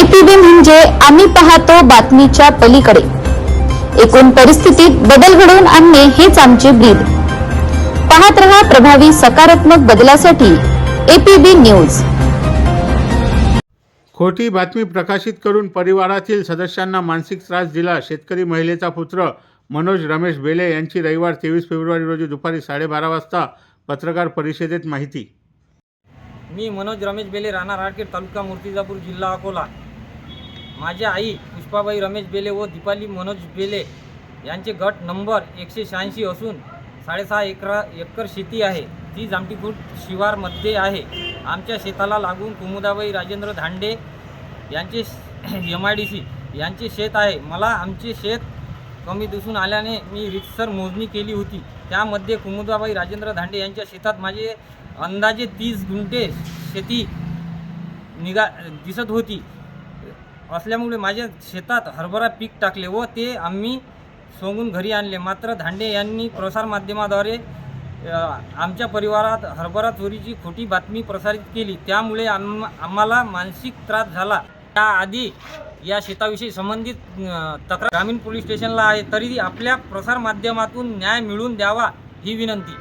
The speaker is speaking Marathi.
एपीबी म्हणजे आम्ही पाहतो बातमीच्या पलीकडे. एकूण परिस्थितीत बदल घडवून आणणे हेच आमचे ब्रीद. पाहत रहा प्रभावी सकारात्मक बदलासाठी एपीबी न्यूज खोटी बातमी प्रकाशित करून परिवारातील सदस्यांना मानसिक त्रास दिला शेतकरी महिलेचा पुत्र मनोज रमेश बेले यांची रविवार तेवीस फेब्रुवारी रोजी दुपारी साडेबारा वाजता पत्रकार परिषदेत माहिती. मी मनोज रमेश बेले राहणार आडखेड तालुका मूर्तिजापूर जिल्हा अकोला. माझ्या आई पुष्पाबाई रमेश बेले व दीपाली मनोज बेले यांचे गट नंबर एकशे शहाऐंशी असून साडेसहा एकरा एकर शेती आहे. ती जामटीपूर शिवारमध्ये आहे. आमच्या शेताला लागून कुमुदाबाई राजेंद्र धांडे यांचे एम आय डी सी यांचे शेत आहे. मला आमचे शेत कमी दिसून आल्याने मी रितसर मोजणी केली होती. त्यामध्ये कुमुदाबाई राजेंद्र धांडे यांच्या शेतात माझे अंदाजे तीस गुंठे शेती निगा दिसत होती. असल्यामुळे माझ्या शेतात हरभरा पीक टाकले व ते आम्ही सोंगून घरी आणले. मात्र धांडे यांनी प्रसारमाध्यमाद्वारे आमच्या परिवारात हरभरा चोरीची खोटी बातमी प्रसारित केली. त्यामुळे आम आम्हाला मानसिक त्रास झाला. त्याआधी या शेताविषयी संबंधित तक्रार ग्रामीण पोलीस स्टेशनला आहे. तरी आपल्या प्रसारमाध्यमातून न्याय मिळवून द्यावा ही विनंती.